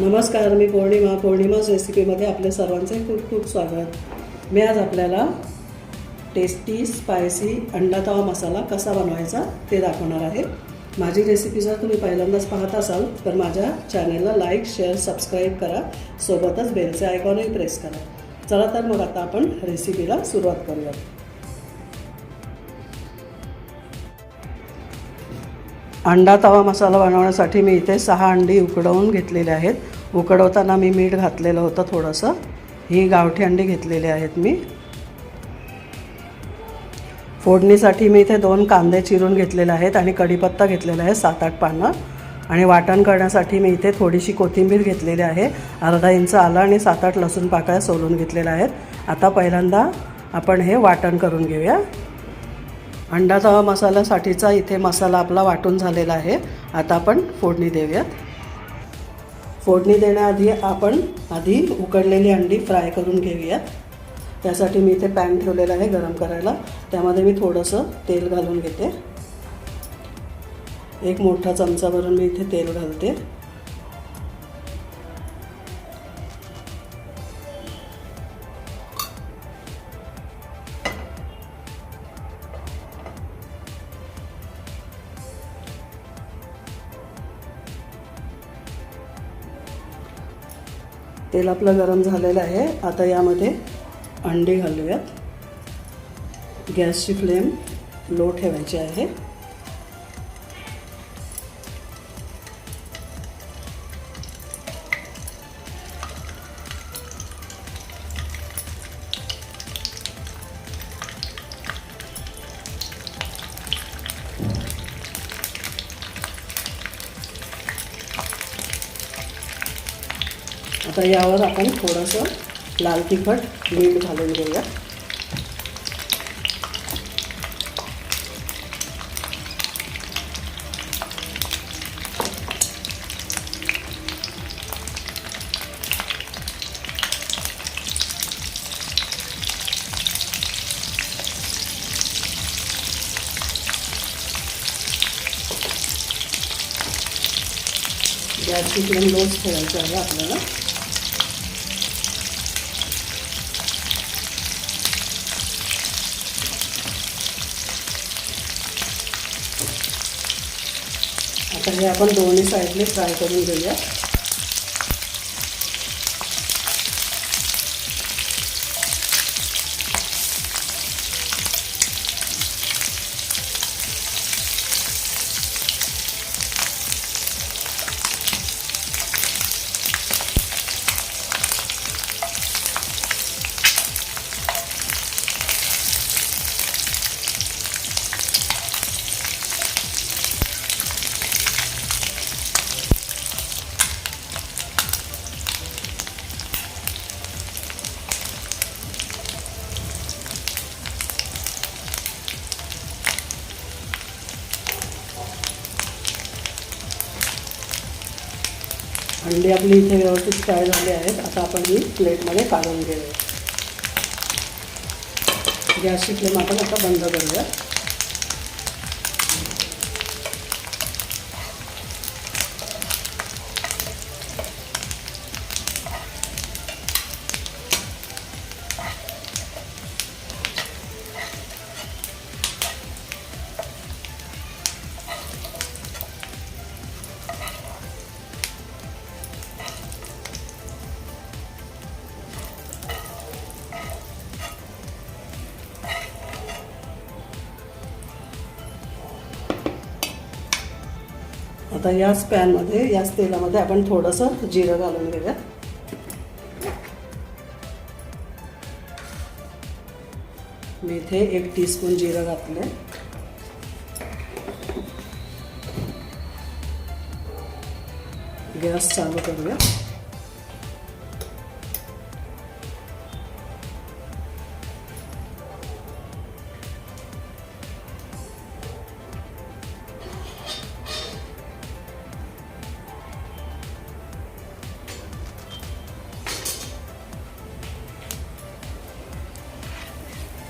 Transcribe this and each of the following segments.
नमस्कार मी पौर्णिमा पौर्णिमाच रेसिपीमध्ये आपल्या सर्वांचे खूप खूप स्वागत. मी आज आपल्याला टेस्टी स्पायसी अंडा तवा मसाला कसा बनवायचा ते दाखवणार आहे. माझी रेसिपी जर तुम्ही पहिल्यांदाच पाहत असाल तर माझ्या चॅनलला लाईक शेअर सबस्क्राईब करा. सोबतच बेलचे आयकॉनही प्रेस करा. चला तर मग आता आपण रेसिपीला सुरुवात करूया. अंडा तवा मसाला बनवण्यासाठी मी इथे सहा अंडी उकडवून घेतलेले आहेत. उकडवताना मी मीठ घातलेलं होतं थोडंसं. ही गावठी अंडी घेतलेली आहेत मी. फोडणीसाठी मी इथे दोन कांदे चिरून घेतलेले आहेत आणि कढीपत्ता घेतलेला आहे सात आठ पानं. आणि वाटण करण्यासाठी मी इथे थोडीशी कोथिंबीर घेतलेली आहे. अर्धा इंच आलं आणि सात आठ लसूण पाकळ्या सोलून घेतलेल्या आहेत. आता पहिल्यांदा आपण हे वाटण करून घेऊया. अंडा तवा मसाल्यासाठीचा इथे मसाला आपला वाटून झालेला आहे. आता आपण फोडणी देऊयात. फोडणी देण्याआधी आपण आधी उकडलेली अंडी फ्राय करून घेऊयात. त्यासाठी मी इथे पॅन ठेवलेला आहे गरम करायला. त्यामध्ये मी थोडंसं तेल घालून घेते. एक मोठा चमचा भरून मी इथे तेल घालते. तेल आपलं गरम झालेलं आहे. आता यामध्ये अंडे घालूयात. गॅसची फ्लेम लो ठेवायची आहे. आता यावर आपण थोडंसं लाल तिखट मीठ घालून घेऊया. गॅसची फ्लेम लोच ठेवायचं आहे आपल्याला. तर हे आपण दोन्ही साईडने फ्राय करून घेऊया. अंडी आपली इथे व्यवस्थित फ्राय झाले आहेत. आता आपण ही प्लेटमध्ये काढून घेऊया. गॅसची फ्लेम आपण आता बंद करूया. आता याच पॅनमध्ये याच तेलामध्ये आपण थोडंसं जिरं घालून घेऊया. मी इथे एक टीस्पून जिरं घातले गॅस चालू करूया.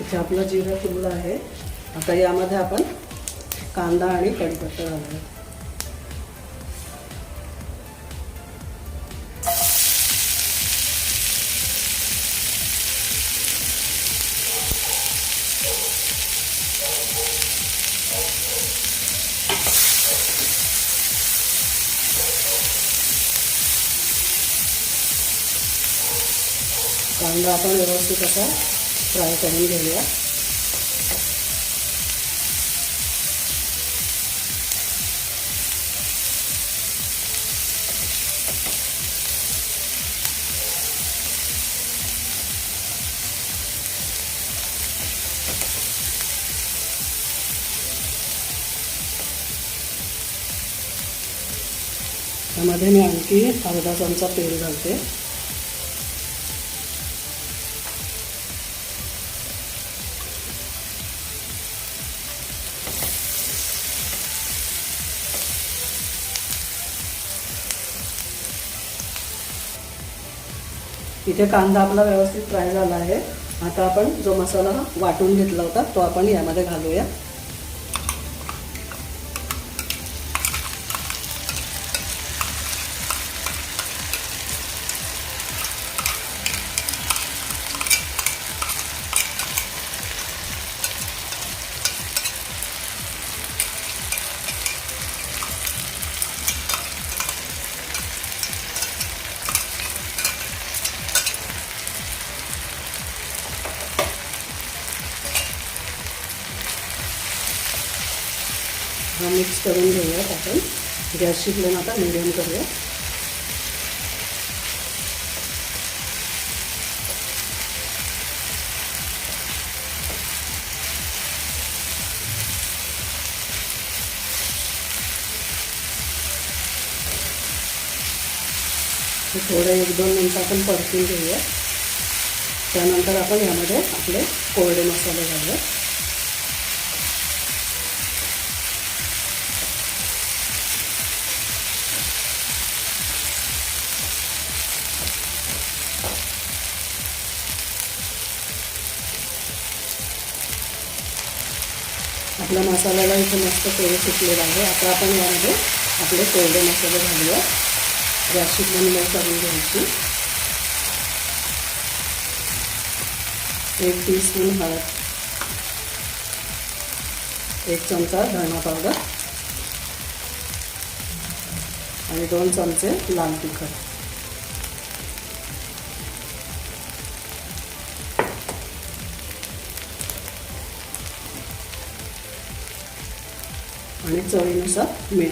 इथे आपला जिरा फुगला आहे. आता यामध्ये आपण कांदा आणि कढीपत्ता घालूया कांदा आपण व्यवस्थित असा फ्राय करून घेऊया. त्यामध्ये मी आणखी अर्धा चमचा तेल घालते. इथे कांदा आपला व्यवस्थित फ्राय झाला आहे. आता आपण जो मसाला वाटून घेतला होता तो आपण यामध्ये घालूया. करून घेऊयात आपण. गॅसची फ्लेम आता मिडियम करूया. थोडं एक दोन मिनटं आपण परतून घेऊया त्यानंतर आपण यामध्ये आपले कोरडे मसाले घालूया आपला मसाल्याला इथे मस्त तेल सुटलेलं आहे. आता आपण यामध्ये आपले कोरडे मसाले घालूया. गॅसची फ्लेम करून घ्यायची. एक टीस्पून हळद. एक चमचा धणा पावडर. आणि दोन चमचे लाल तिखट. आणि चवीनुसार मीठ.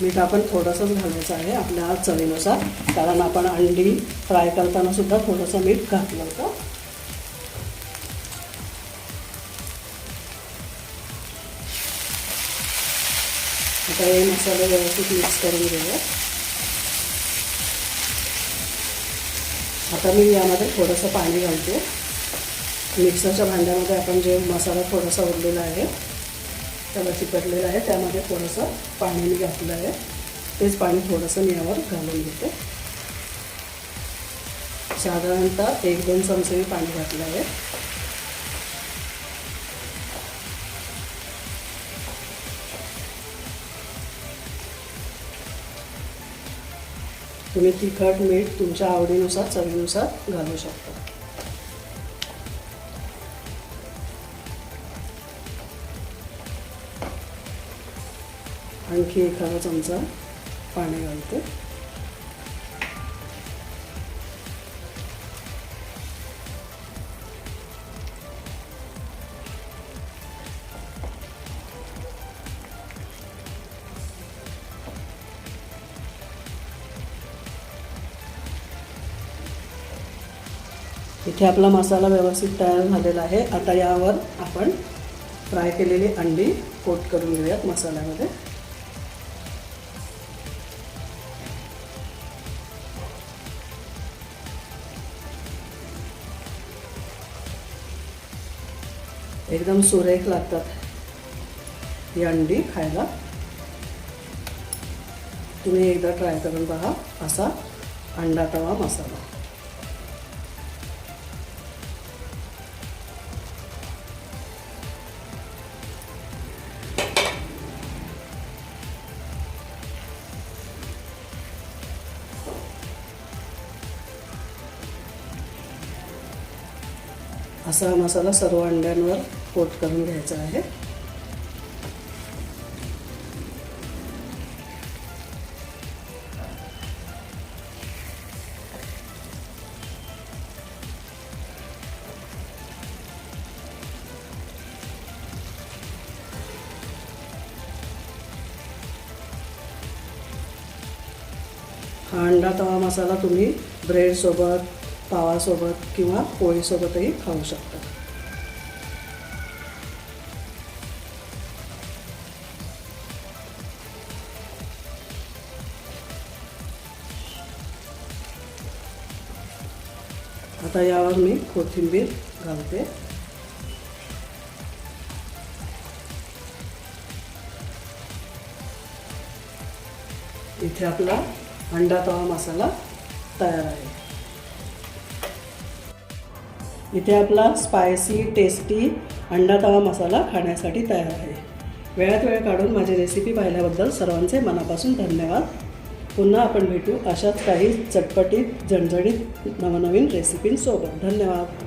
मीठ आपण थोडंसंच घालायचं आहे आपल्या चवीनुसार. कारण आपण अंडी फ्राय करताना सुद्धा थोडंसं मीठ घातलं होतं. आता हे मसाले व्यवस्थित मिक्स करून घेऊया. आता मी यामध्ये थोडंसं पाणी घालते. मिक्सरच्या भांड्यामध्ये आपण जे मसाला थोडासा उरलेला आहे त्याला चिकटलेलं आहे. त्यामध्ये थोडंसं पाणी मी घातलं आहे. तेच पाणी थोडंसं मी यावर घालून घेते. साधारणतः एक दोन चमचे मी पाणी घातलं आहे. तुम्ही तिखट मीठ तुमच्या आवडीनुसार चवीनुसार घालू शकता. आणखी एखादा चमचा पाणी घालते. इथे आपला मसाला व्यवस्थित तयार झालेला आहे. आता यावर आपण फ्राय केलेली अंडी कोट करून घेऊयात मसाल्यामध्ये. एकदम सुरेख लागतात ही अंडी खायला. तुम्ही एकदा ट्राय करून पहा असा अंडा तवा मसाला. असा मसाला सर्व अंड्यांवर पोट कमी घ्यायचा आहे. हा अंडा तवा मसाला तुम्ही ब्रेडसोबत पावासोबत किंवा पोळीसोबतही खाऊ शकता. आता यावर मी कोथिंबीर घालते. इथे आपला अंडा तवा मसाला तयार आहे. इथे आपला स्पायसी टेस्टी अंडा तवा मसाला खाण्यासाठी तयार आहे. वेळात वेळ काढून माझी रेसिपी पाहिल्याबद्दल सर्वांचे मनापासून धन्यवाद. पुन्हा आपण भेटू अशाच काही चटपटीत झणझणीत नवनवीन रेसिपींसोबत धन्यवाद.